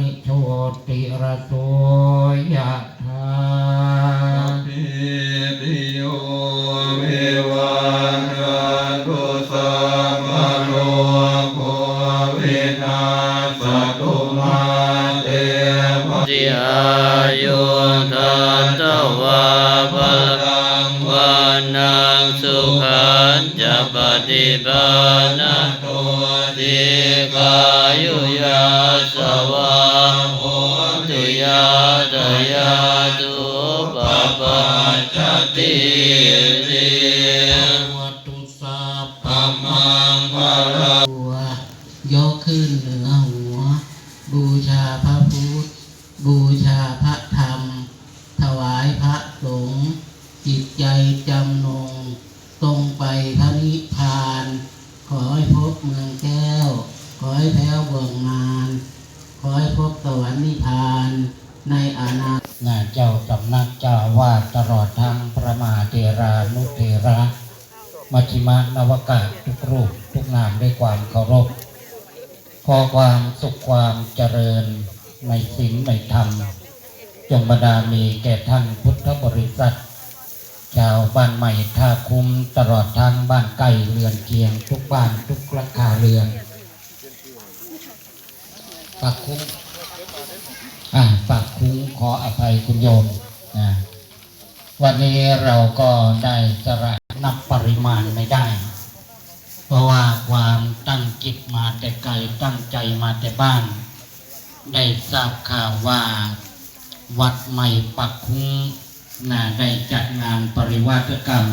นิโชติระโสยะธาปิติโยวิวันวันตุสัมมโนโควินาสตุมาเตภสิอายุทันตวาพลังวันนังสุขันจะปฏิปานา พระพุทธ บูชาพระธรรม ถวายพระสงฆ์จิตใจจำนง ตรงไปพระนิพพาน ขอให้พบเมืองแก้ว ขอให้แพ้วเบืองมารขอให้พบสวรรค์นิพพาน ในอนาคตนาเจ้าสำนักเจ้าวาดตลอดทั้งพระมาเทรานุเทระมัชิมานวกาศทุกรูปทุกนามด้วยความเคารพ ขอความสุขความเจริญ ในศีลในธรรม จงบรรดามีแก่ท่านพุทธบริษัท ชาวบ้านใหม่ท่าคุ้มตลอดทางบ้านใกล้เรือนเคียง ทุกบ้านทุกราคาเรือนปากคุ้มอ่าปากคุ้มขออภัยคุณโยมนะวันนี้เราก็ได้สระนับปริมาณไม่ได้ เพราะว่าความตั้งจิตมาแต่ไกลตั้งใจมาแต่บ้าน ได้ทราบข่าวว่า วัดใหม่ปักคุ้งน่าได้จัดงานปริวาสกรรม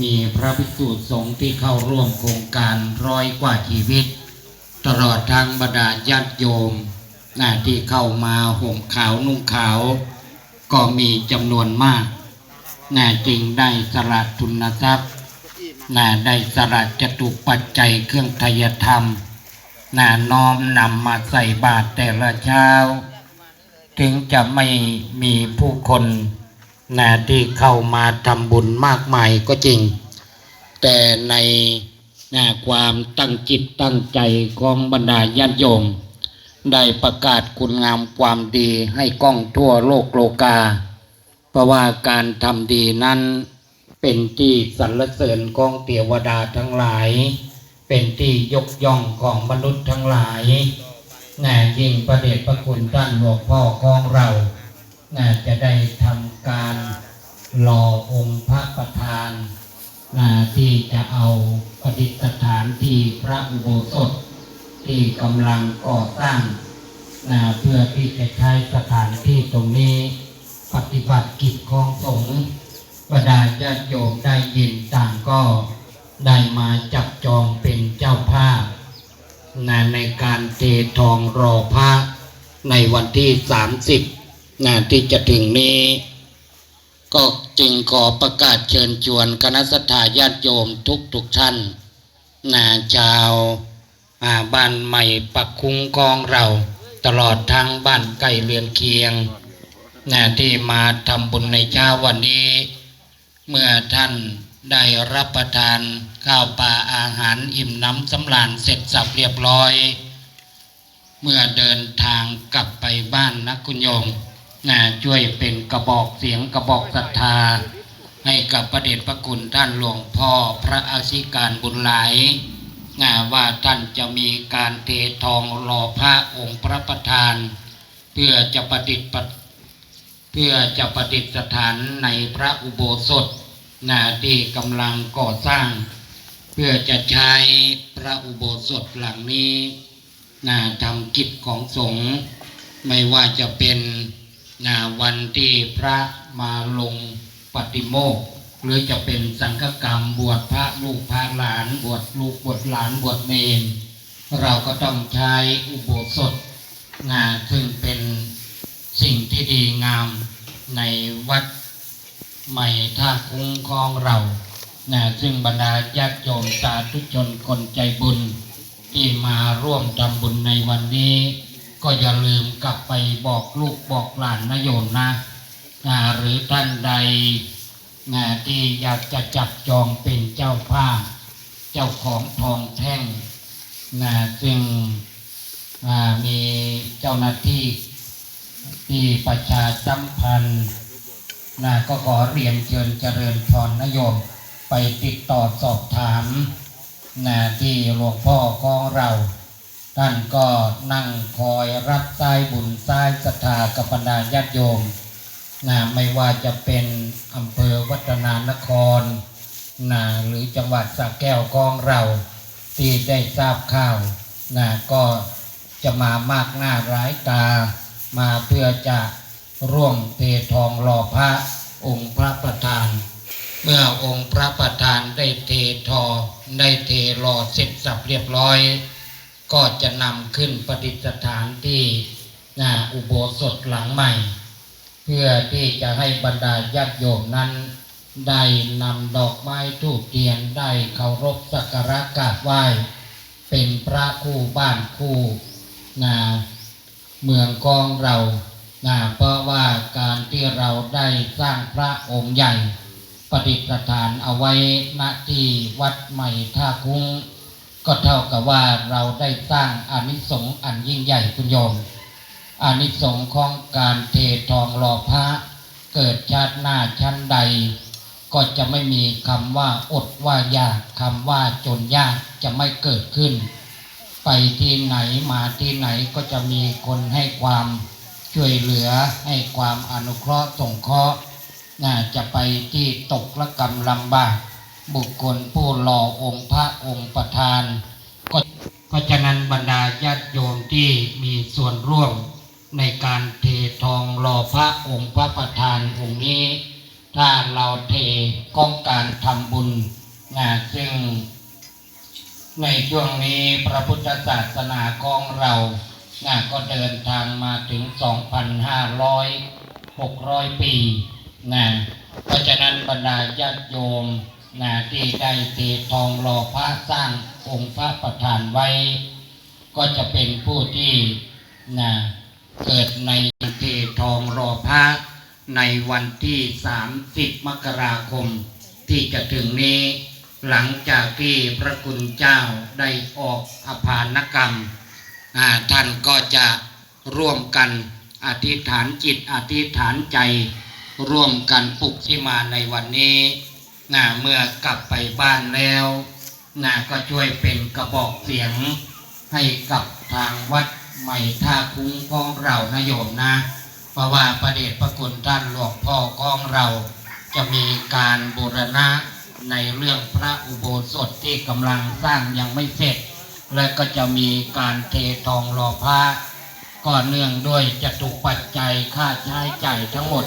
มีพระภิกษุสงฆ์ที่เข้าร่วมโครงการร้อยกว่าชีวิต ตลอดทางบรรดาญาติโยมน่าที่เข้ามาห่มขาวนุ่งขาว ก็มีจำนวนมากน่าจึงได้สละทุนทรัพย์น่าได้สละจตุปัจจัยเครื่องไทยธรรม น่าน้อมนำมาใส่บาตรแต่ละเช้า ถึงจะไม่มีผู้คนน่าที่เข้ามาทำบุญมากมายก็จริง แต่ในน่าความตั้งจิตตั้งใจของบรรดาญาติโยม ได้ประกาศคุณงามความดีให้กล้องทั่วโลกโลกา เพราะว่าการทำดีนั้นเป็นที่สรรเสริญของเทวดาทั้งหลาย เป็นที่ยกย่องของมนุษย์ทั้งหลายแน่ยิ่งประเดชพระคุณท่านหลวงพ่อของเราน่าจะได้ทำการรอองค์พระประธานน่าที่จะเอาประดิษฐานที่พระอุโบสถ ที่กำลังก่อสร้างนะเพื่อที่จะใช้สถานที่ตรงนี้ ปฏิบัติกิจของสงฆ์บรรดาญาติโยมได้ยินต่างก็ ได้มาจับจองเป็นเจ้าภาพนะในการเททองรอพระในวันที่ 30นะที่จะถึงนี้ ก็จึงขอประกาศเชิญชวนคณะสัตยาญาติโยมทุกทุกท่านนะชาวาบ้านใหม่ปักคุ้งกองเรา ตลอดทางบ้านใกล้เรือนเคียงนะที่มาทำบุญในเช้าวันนี้ เมื่อท่าน ได้รับประทานข้าวปลาอาหารอิ่มน้ำสำราญเสร็จสับเรียบร้อย เมื่อเดินทางกลับไปบ้านนะคุณโยมนะช่วยเป็นกระบอกเสียงกระบอกศรัทธา ให้กับประเดชพระคุณท่านหลวงพ่อพระอาชิการบุญหลายนะว่าท่านจะมีการเททองหล่อพระองค์พระประธาน เพื่อจะประดิษฐ์เพื่อจะประดิษฐานในพระอุโบสถ นะที่กำลังก่อสร้าง เพื่อจะใช้พระอุโบสถหลังนี้นะทำกิจของสงฆ์ไม่ว่าจะเป็นนะวันที่พระมาลงปฏิโมกหรือจะเป็นสังฆกรรมบวชพระลูกพระหลาน บวชลูกบวชหลานบวชเนรเราก็ต้องใช้อุโบสถงานซึ่งเป็นสิ่งที่ดีงามในวัด ใหม่ท่าคุ้งของเรานะซึ่งบรรดาญาติโยมสาธุชนคนใจบุญ ที่มาร่วมทำบุญในวันนี้ ก็อย่าลืมกลับไปบอกลูกบอกหลานนะโยมนะอ่าหรือท่านใดนะที่อยากจะจับจองเป็นเจ้าภาพเจ้าของทองแท่งนะซึ่งมีเจ้าจ้าหน้าที่ที่ประชาสัมพันธ์ นะก็ขอเรียนเชิญเจริญพรนโยมไปติดต่อสอบถามนะที่หลวงพ่อของเรา ท่านก็นั่งคอยรับสายบุญสายศรัทธากับบรรดาญาติโยมนะไม่ว่าจะเป็นอำเภอวัฒนานครนะหรือจังหวัดสระแก้วของเรา ที่ได้ทราบข่าวนะก็จะมามากหน้าร้ายตามาเพื่อจะ ร่วมเททองหล่อพระองค์พระประธาน เมื่อองค์พระประธานได้เททอได้เทหล่อเสร็จสับเรียบร้อย ก็จะนำขึ้นประดิษฐานที่หน้าอุโบสถหลังใหม่ เพื่อที่จะให้บรรดาญาติโยมนั้น ได้นำดอกไม้ทูบเทียนได้เคารพสักการะกราบไหว้ เป็นพระคู่บ้านคู่นาเมืองกองเรา นะเพราะว่าการที่เราได้สร้างพระองค์ใหญ่ประดิษฐานเอาไว้ณที่วัดใหม่ท่าคุ้ง ก็เท่ากับว่าเราได้สร้างอานิสงส์อันยิ่งใหญ่คุณโยมอานิสงส์ของการเททองหล่อพระ เกิดชาติหน้าชั้นใด ก็จะไม่มีคำว่าอดว่ายากคำว่าจนยากจะไม่เกิดขึ้น ไปที่ไหนมาที่ไหนก็จะมีคนให้ความ ช่วยเหลือให้ความอนุเคราะห์สงเคราะห์น่าจะไปที่ตกละกรรมลำบาก บุคคลผู้หล่อองค์พระองค์ประธาน ก็เพราะฉะนั้นบรรดาญาติโยมที่มีส่วนร่วมในการเททองหล่อพระองค์พระประธานองค์นี้ ถ้าเราเทก้องการทำบุญนะซึ่งในช่วงนี้พระพุทธศาสนาของเรา ก็เดินทางมาถึง 2,500 600 ปีนะเพราะฉะนั้นบรรดาญาติโยมนะที่ได้เททองหล่อพระสร้างองค์พระประธานไว้ ก็จะเป็นผู้ที่นะเกิดในเททองหล่อพระในวันที่ 30 มกราคม ที่จะถึงนี้หลังจากที่พระคุณเจ้าได้ออกอภานกรรม ท่านก็จะร่วมกันอธิษฐานจิตอธิษฐานใจ ร่วมกันปลุกที่มาในวันนี้นะเมื่อกลับไปบ้านแล้วนะก็ช่วยเป็นกระบอกเสียงให้กับทางวัดใหม่ท่าคุ้งของเรานะโยมนะ เพราะว่าประเดชพระคุณท่านหลวงพ่อของเราจะมีการบูรณะในเรื่องพระอุโบสถที่กำลังสร้างยังไม่เสร็จ และก็จะมีการเททองหล่อพระก็เนื่องด้วยจะถูกปัจจัยค่าใช้จ่ายทั้งหมด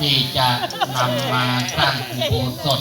ที่จะนำมาสร้างอุโบสถ